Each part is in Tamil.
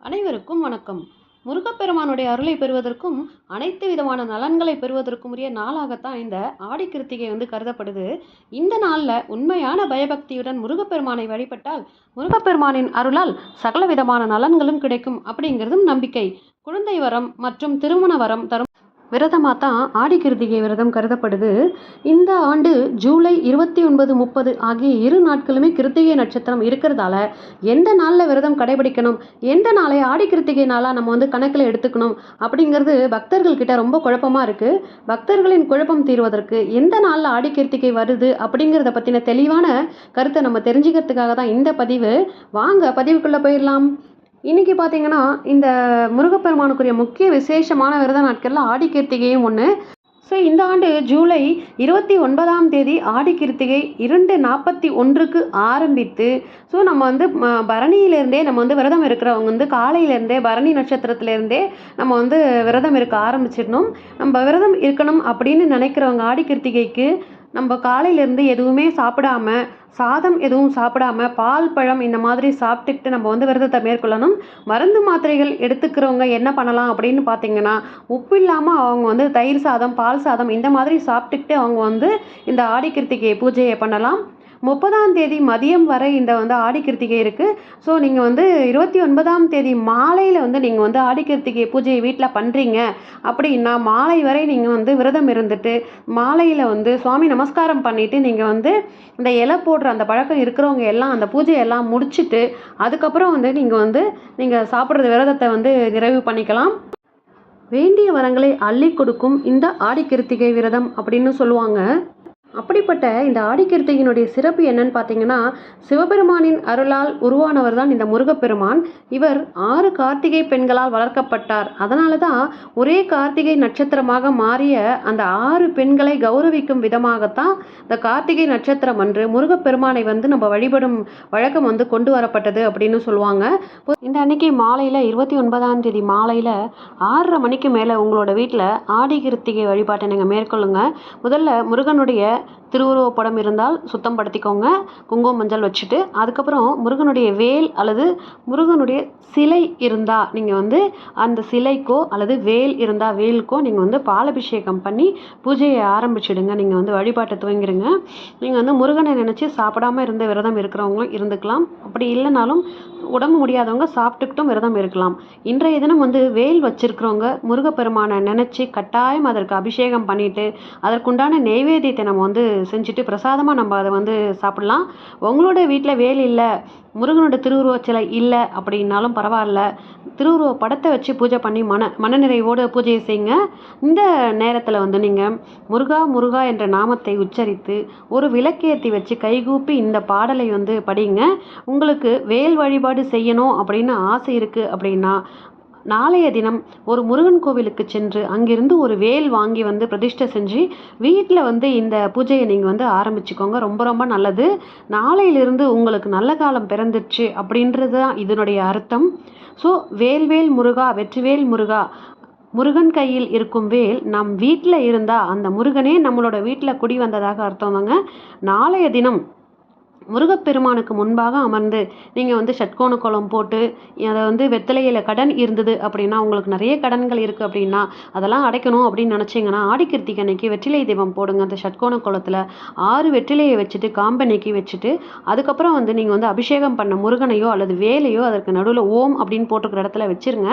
அனைவருக்கும் வணக்கம். முருகப்பெருமானுடைய அருளை பெறுவதற்கும் அனைத்து விதமான நலன்களை பெறுவதற்கும் உரிய நாளாகத்தான் இந்த ஆடி கிருத்திகை வந்து கருதப்படுது. இந்த நாளில் உண்மையான பயபக்தியுடன் முருகப்பெருமானை வழிபட்டால் முருகப்பெருமானின் அருளால் சகல விதமான நலன்களும் கிடைக்கும் அப்படிங்கிறதும் நம்பிக்கை. குழந்தை வரம் மற்றும் திருமண வரம் தரும் விரதமாக தான் ஆடி கிருத்திகை விரதம் கருதப்படுது. இந்த ஆண்டு ஜூலை இருபத்தி ஒன்பது முப்பது ஆகிய இரு நாட்களுமே கிருத்திகை நட்சத்திரம் இருக்கிறதால எந்த நாளில் விரதம் கடைபிடிக்கணும்? எந்த நாளை ஆடி கிருத்திகை நாளாக நம்ம வந்து கணக்கில் எடுத்துக்கணும்? அப்படிங்கிறது பக்தர்கள் கிட்ட ரொம்ப குழப்பமாக இருக்குது பக்தர்களின் குழப்பம் தீர்வதற்கு எந்த நாளில் ஆடி கிருத்திகை வருது அப்படிங்கிறத பற்றின தெளிவான கருத்தை நம்ம தெரிஞ்சுக்கிறதுக்காக தான் இந்த பதிவு. வாங்க பதிவுக்குள்ளே போயிடலாம். இன்றைக்கி பார்த்தீங்கன்னா இந்த முருகப்பெருமானுக்குரிய முக்கிய விசேஷமான விரத நாட்களில் ஆடி கிருத்திகையும் ஒன்று ஸோ இந்த ஆண்டு ஜூலை இருபத்தி ஒன்பதாம் தேதி ஆடி கிருத்திகை இரண்டு நாற்பத்தி ஒன்றுக்கு ஆரம்பித்து ஸோ நம்ம வந்து பரணியிலேருந்தே நம்ம வந்து விரதம் இருக்கிறவங்க வந்து காலையிலேருந்தே பரணி நட்சத்திரத்துலேருந்தே நம்ம வந்து விரதம் இருக்க ஆரம்பிச்சிடணும். நம்ம விரதம் இருக்கணும் அப்படின்னு நினைக்கிறவங்க ஆடி கிருத்திகைக்கு நம்ம காலையிலேருந்து எதுவுமே சாப்பிடாம சாதம் எதுவும் சாப்பிடாம பால் பழம் இந்த மாதிரி சாப்பிட்டுக்கிட்டு நம்ம வந்து விரதத்தை மேற்கொள்ளணும். மருந்து மாத்திரைகள் எடுத்துக்கிறவங்க என்ன பண்ணலாம் அப்படின்னு பார்த்தீங்கன்னா உப்பு இல்லாமல் அவங்க வந்து தயிர் சாதம் பால் சாதம் இந்த மாதிரி சாப்பிட்டுக்கிட்டு அவங்க வந்து இந்த ஆடி கிருத்திகை பூஜையை பண்ணலாம். முப்பதாம் தேதி மதியம் வரை இந்த வந்து ஆடி கிருத்திகை இருக்குது ஸோ நீங்கள் வந்து இருபத்தி ஒன்பதாம் தேதி மாலையில் வந்து நீங்கள் வந்து ஆடி கிருத்திகை பூஜையை வீட்டில் பண்ணுறீங்க அப்படின்னா மாலை வரை நீங்கள் வந்து விரதம் இருந்துட்டு மாலையில் வந்து சுவாமி நமஸ்காரம் பண்ணிவிட்டு நீங்கள் வந்து இந்த இலை போடுற அந்த பழக்கம் இருக்கிறவங்க எல்லாம் அந்த பூஜையெல்லாம் முடிச்சுட்டு அதுக்கப்புறம் வந்து நீங்கள் வந்து நீங்கள் சாப்பிட்றது விரதத்தை வந்து நிறைவு பண்ணிக்கலாம். வேண்டிய வரங்களை அள்ளி கொடுக்கும் இந்த ஆடி கிருத்திகை விரதம் அப்படின்னு சொல்லுவாங்க. அப்படிப்பட்ட இந்த ஆடிகிருத்திகையினுடைய சிறப்பு என்னன்னு பார்த்தீங்கன்னா சிவபெருமானின் அருளால் உருவானவர் தான் இந்த முருகப்பெருமான். இவர் ஆறு கார்த்திகை பெண்களால் வளர்க்கப்பட்டார். அதனால தான் ஒரே கார்த்திகை நட்சத்திரமாக மாறிய அந்த ஆறு பெண்களை கௌரவிக்கும் விதமாகத்தான் இந்த கார்த்திகை நட்சத்திரம் அன்று முருகப்பெருமானை வந்து நம்ம வழிபடும் வழக்கம் வந்து கொண்டு வரப்பட்டது அப்படின்னு சொல்லுவாங்க. இந்த அன்னைக்கு மாலையில் இருபத்தி ஒன்பதாம் தேதி மாலையில் ஆறரை மணிக்கு மேலே உங்களோட வீட்டில் ஆடி கிருத்திகை வழிபாட்டை நீங்கள் மேற்கொள்ளுங்க. முதல்ல முருகனுடைய திருவுருவப்படம் இருந்தால் சுத்தம் படுத்திக்கோங்க. குங்குமம் மஞ்சள் வச்சுட்டு அதுக்கப்புறம் முருகனுடைய வேல் அல்லது முருகனுடைய சிலை இருந்தால் நீங்கள் வந்து அந்த சிலைக்கோ அல்லது வேல் இருந்தால் வேலுக்கோ நீங்கள் வந்து பாலபிஷேகம் பண்ணி பூஜையை ஆரம்பிச்சிடுங்க. நீங்கள் வந்து வழிபாட்டை துவங்கிடுங்க நீங்கள் வந்து முருகனை நினச்சி சாப்பிடாம இருந்த விரதம் இருக்கிறவங்களும் இருந்துக்கலாம். அப்படி இல்லைனாலும் உடம்பு முடியாதவங்க சாப்பிட்டுக்கிட்டும் விரதம் இருக்கலாம். இன்றைய தினம் வந்து வேல் வச்சிருக்கிறவங்க முருகப்பெருமானை நினச்சி கட்டாயம் அதற்கு அபிஷேகம் பண்ணிட்டு அதற்குண்டான நெய்வேத்தியத்தை நம்ம வந்து செஞ்சுட்டு பிரசாதமாக நம்ம அதை வந்து சாப்பிடலாம். உங்களோட வீட்டில் வேல் இல்லை முருகனோட திருவுருவச் சிலை இல்லை அப்படின்னாலும் பரவாயில்ல. திருவுருவ படத்தை வச்சு பூஜை பண்ணி மன மனநிறைவோடு பூஜையை செய்யுங்க. இந்த நேரத்தில் வந்து நீங்கள் முருகா முருகா என்ற நாமத்தை உச்சரித்து ஒரு விளக்கேற்றி வச்சு கைகூப்பி இந்த பாடலை வந்து படிங்க. உங்களுக்கு வேல் வழிபாடு செய்யணும் அப்படின்னு ஆசை இருக்குது அப்படின்னா நாளைய தினம் ஒரு முருகன் கோவிலுக்கு சென்று அங்கிருந்து ஒரு வேல் வாங்கி வந்து பிரதிஷ்டை செஞ்சு வீட்டில் வந்து இந்த பூஜையை நீங்கள் வந்து ஆரம்பிச்சுக்கோங்க. ரொம்ப ரொம்ப நல்லது. நாளையிலிருந்து உங்களுக்கு நல்ல காலம் பிறந்துச்சு அப்படின்றது தான் இதனுடைய அர்த்தம். ஸோ வேல்வேல் முருகா வெற்றிவேல் முருகா முருகன் கையில் இருக்கும் வேல் நம் வீட்டில் இருந்தால் அந்த முருகனே நம்மளோட வீட்டில் குடி வந்ததாக அர்த்தம் நாளைய தினம் முருகப்பெருமானுக்கு முன்பாக அமர்ந்து நீங்கள் வந்து ஷட்கோண கோலம் போட்டு அதை வந்து வெத்தலையில் கடன் இருந்தது அப்படின்னா உங்களுக்கு நிறைய கடன்கள் இருக்குது அப்படின்னா அதெல்லாம் அடைக்கணும் அப்படின்னு நினச்சிங்கன்னா ஆடிக்கிருத்திகை அன்னைக்கு வெற்றிலை தீபம் போடுங்க. அந்த ஷட்கோண கோலத்தில் ஆறு வெற்றிலையை வச்சுட்டு காம்பனைக்கு வச்சுட்டு அதுக்கப்புறம் வந்து நீங்கள் வந்து அபிஷேகம் பண்ண முருகனையோ அல்லது வேலையோ அதற்கு நடுவில் ஓம் அப்படின்னு போட்டுக்கிற இடத்துல வச்சிருங்க.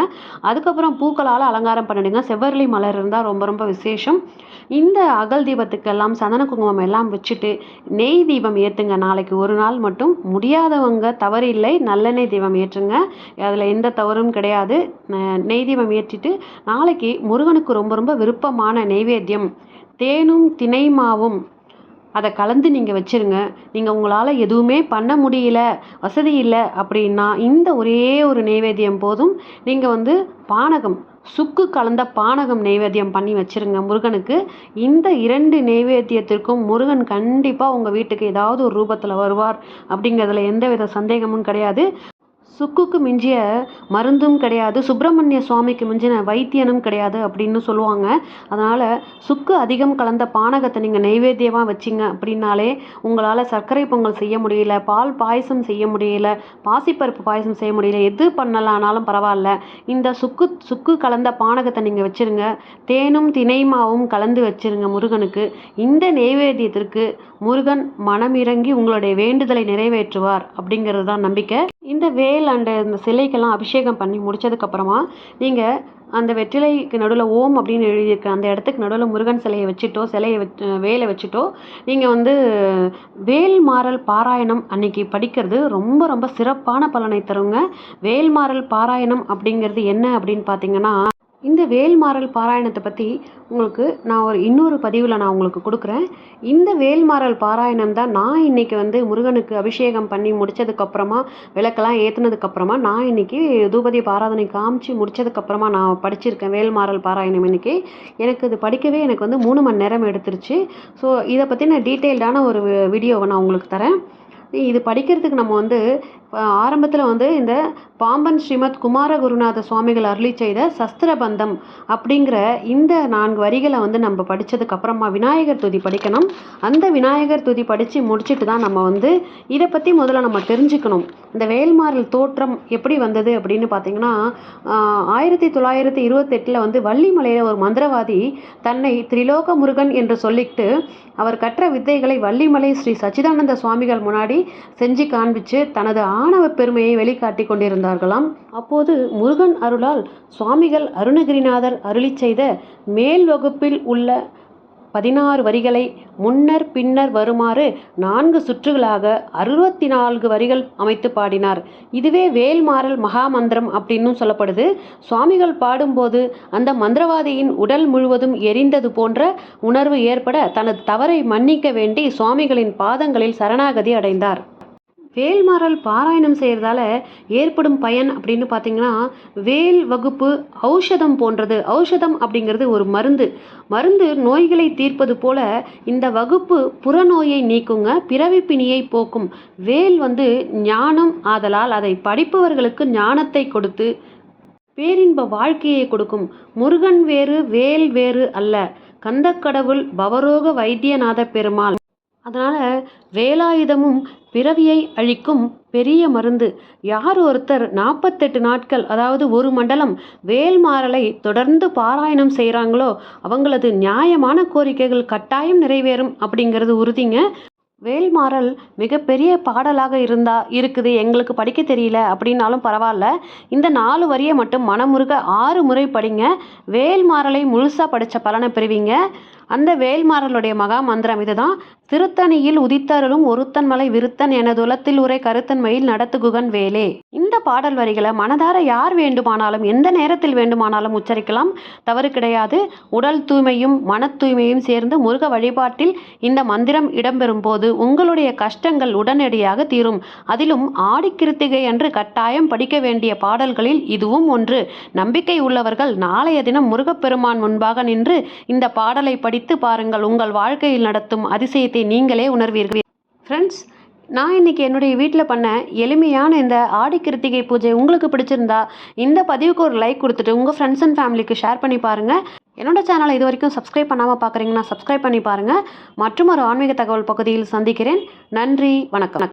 அதுக்கப்புறம் பூக்களால் அலங்காரம் பண்ணிடுங்க. செவ்வரளி மலர் இருந்தால் ரொம்ப ரொம்ப விசேஷம். இந்த அகல் தீபத்துக்கெல்லாம் சந்தன குங்குமம் எல்லாம் வச்சுட்டு நெய் தீபம் ஏற்றுங்க நாளைக்கு ஒரு நாள் மட்டும். முடியாதவங்க தவறு இல்லை. நல்லெண்ணெய் தீபம் ஏற்றுங்க. அதில் எந்த தவறும் கிடையாது. நெய் தீபம் ஏற்றிட்டு நாளைக்கு முருகனுக்கு ரொம்ப ரொம்ப விருப்பமான நெய்வேத்தியம். தேனும் தினை மாவும். அதை கலந்து நீங்கள் வச்சிருங்க. நீங்கள் உங்களால் எதுவுமே பண்ண முடியல வசதி இல்லை அப்படின்னா இந்த ஒரே ஒரு நெய்வேத்தியம் போதும். நீங்கள் வந்து பானகம் சுக்கு கலந்த பானகம் நெய்வேத்தியம் பண்ணி வச்சிருங்க முருகனுக்கு. இந்த இரண்டு நெய்வேத்தியத்திற்கும் முருகன் கண்டிப்பாக உங்கள் வீட்டுக்கு ஏதாவது ஒரு ரூபத்தில் வருவார். அப்படிங்கிறதுல எந்த வித சந்தேகமும் கிடையாது. சுக்குக்கு மிஞ்சிய மருந்தும் கிடையாது சுப்பிரமணிய சுவாமிக்கு மிஞ்சின வைத்தியனும் கிடையாது அப்படின்னு சொல்லுவாங்க. அதனால் சுக்கு அதிகம் கலந்த பானகத்தை நீங்கள் நெய்வேத்தியமாக வச்சிங்க அப்படின்னாலே உங்களால் சர்க்கரை பொங்கல் செய்ய முடியல பால் பாயசம் செய்ய முடியல பாசிப்பருப்பு பாயசம் செய்ய முடியல எது பண்ணலானாலும் பரவாயில்ல. இந்த சுக்கு சுக்கு கலந்த பானகத்தை நீங்கள் வச்சுருங்க. தேனும் தினைமாவும் கலந்து வச்சுருங்க முருகனுக்கு. இந்த நெய்வேத்தியத்திற்கு முருகன் மனமிறங்கி உங்களுடைய வேண்டுதலை நிறைவேற்றுவார் அப்படிங்கிறது தான் நம்பிக்கை. இந்த வேல் அண்டு இந்த சிலைக்கெல்லாம் அபிஷேகம் பண்ணி முடிச்சதுக்கப்புறமா நீங்கள் அந்த வெற்றிலைக்கு நடுவில் ஓம் அப்படின்னு எழுதியிருக்க அந்த இடத்துக்கு நடுவில் முருகன் சிலையை வச்சுட்டோ சிலையை வச்சு வேலை வச்சுட்டோ நீங்கள் வந்து வேல்மாறல் பாராயணம் அன்னைக்கு படிக்கிறது ரொம்ப ரொம்ப சிறப்பான பலனை தருங்க. வேல்மாறல் பாராயணம் அப்படிங்கிறது என்ன அப்படின்னு பார்த்தீங்கன்னா இந்த வேல்மாறல் பாராயணத்தை பற்றி உங்களுக்கு நான் ஒரு இன்னொரு பதிவில் நான் உங்களுக்கு கொடுக்குறேன். இந்த வேல்மாறல் பாராயணம் தான் நான் இன்றைக்கி வந்து முருகனுக்கு அபிஷேகம் பண்ணி முடித்ததுக்கப்புறமா விளக்கெல்லாம் ஏற்றுனதுக்கப்புறமா நான் இன்றைக்கி தூபதி பாராதனை காமிச்சு முடித்ததுக்கப்புறமா நான் படிச்சிருக்கேன் வேல்மாறல் பாராயணம் இன்றைக்கி எனக்கு இது படிக்கவே எனக்கு வந்து மூணு மணி நேரம் எடுத்துருச்சு. ஸோ இதை பற்றி நான் டீட்டெயில்டான ஒரு வீடியோவை நான் உங்களுக்கு தரேன். இது படிக்கிறதுக்கு நம்ம வந்து ஆரம்பத்தில் வந்து இந்த பாம்பன் ஸ்ரீமத் குமார குருநாத சுவாமிகள் அருளி செய்த சஸ்திரபந்தம் அப்படிங்கிற இந்த நான்கு வரிகளை வந்து நம்ம படித்ததுக்கு அப்புறமா விநாயகர் துதி படிக்கணும். அந்த விநாயகர் துதி படித்து முடிச்சுட்டு தான் நம்ம வந்து இதை பற்றி முதல்ல நம்ம தெரிஞ்சுக்கணும். இந்த வேல்மாறல் தோற்றம் எப்படி வந்தது அப்படின்னு பார்த்தீங்கன்னா ஆயிரத்தி தொள்ளாயிரத்தி இருபத்தெட்டில் வந்து வள்ளிமலையில் ஒரு மந்திரவாதி தன்னை திரிலோக முருகன் என்று சொல்லிட்டு அவர் கற்ற வித்தைகளை வள்ளிமலை ஸ்ரீ சச்சிதானந்த சுவாமிகள் முன்னாடி செஞ்சு காண்பிச்சு தனது ஆணவ பெருமையை வெளிக்காட்டி கொண்டிருந்தார்களாம். அப்போது முருகன் அருளால் சுவாமிகள் அருணகிரிநாதர் அருளி செய்த மேல் வகுப்பில் உள்ள பதினாறு வரிகளை முன்னர் பின்னர் வருமாறு நான்கு சுற்றுகளாக அறுபத்தி நான்கு வரிகள் அமைத்து பாடினார். இதுவே வேல்மாறல் மகாமந்திரம் அப்படின்னும் சொல்லப்படுது. சுவாமிகள் பாடும்போது அந்த மந்திரவாதியின் உடல் முழுவதும் எரிந்தது போன்ற உணர்வு ஏற்பட தனது தவறை மன்னிக்க வேண்டி சுவாமிகளின் பாதங்களில் சரணாகதி அடைந்தார். வேல்மாறல் பாராயணம் செய்கிறதால ஏற்படும் பயன் அப்படின்னு பார்த்தீங்கன்னா வேல் வகுப்பு ஔஷதம் போன்றது. ஔஷதம் அப்படிங்கிறது ஒரு மருந்து. மருந்து நோய்களை தீர்ப்பது போல இந்த வகுப்பு புறநோயை நீக்குங்க பிறவி பிணியை போக்கும். வேல் வந்து ஞானம் ஆதலால் அதை படிப்பவர்களுக்கு ஞானத்தை கொடுத்து பேரின்ப வாழ்க்கையை கொடுக்கும். முருகன் வேறு வேல் வேறு அல்ல. கந்தக்கடவுள் பவரோக வைத்தியநாத பெருமாள். அதனால் வேலாயுதமும் பிறவியை அழிக்கும் பெரிய மருந்து. யார் ஒருத்தர் நாற்பத்தெட்டு நாட்கள் அதாவது ஒரு மண்டலம் வேல்மாறலை தொடர்ந்து பாராயணம் செய்கிறாங்களோ அவங்களது நியாயமான கோரிக்கைகள் கட்டாயம் நிறைவேறும் அப்படிங்கிறது உறுதிங்க. வேல்மாறல் மிகப்பெரிய பாடலாக இருந்தா இருக்குது எங்களுக்கு படிக்க தெரியல அப்படின்னாலும் பரவாயில்ல. இந்த நாலு வரியை மட்டும் மனமுருக ஆறு முறை படிங்க. வேல்மாறலை முழுசாக படித்த பலனை பெறுவீங்க. அந்த வேல்மாறலுடைய மகா மந்திரம் இதுதான். திருத்தணியில் உதித்தருளும் ஒருத்தன் மலை விருத்தன் எனதுலத்தில் உரை கருத்தன்மையில் நடத்துகுகன் வேலே. இந்த பாடல் வரிகளை மனதார யார் வேண்டுமானாலும் எந்த நேரத்தில் வேண்டுமானாலும் உச்சரிக்கலாம். தவறு கிடையாது. உடல் தூய்மையும் மன தூய்மையும் சேர்ந்து முருக வழிபாட்டில் இந்த மந்திரம் இடம்பெறும் போது உங்களுடைய கஷ்டங்கள் உடனடியாக தீரும். அதிலும் ஆடிக்கிருத்திகை என்று கட்டாயம் படிக்க வேண்டிய பாடல்களில் இதுவும் ஒன்று. நம்பிக்கை உள்ளவர்கள் நாளைய தினம் முருகப்பெருமான் முன்பாக நின்று இந்த பாடலை படி படித்து பாருங்கள். உங்கள் வாழ்க்கையில் நடத்தும் அதிசயத்தை நீங்களே உணர்வீர்கள். ஃப்ரெண்ட்ஸ் நான் இன்றைக்கி என்னுடைய வீட்டில் பண்ண எளிமையான இந்த ஆடி கிருத்திகை பூஜை உங்களுக்கு பிடிச்சிருந்தா இந்த பதிவுக்கு ஒரு லைக் கொடுத்துட்டு உங்கள் ஃப்ரெண்ட்ஸ் அண்ட் ஃபேமிலிக்கு ஷேர் பண்ணி பாருங்கள் என்னோட சேனலை இது வரைக்கும் சப்ஸ்கிரைப் பண்ணாமல் பார்க்குறீங்கன்னா சப்ஸ்கிரைப் பண்ணி பாருங்கள் மற்றும் ஒரு ஆன்மீக தகவல் பகுதியில் சந்திக்கிறேன். நன்றி வணக்கம்.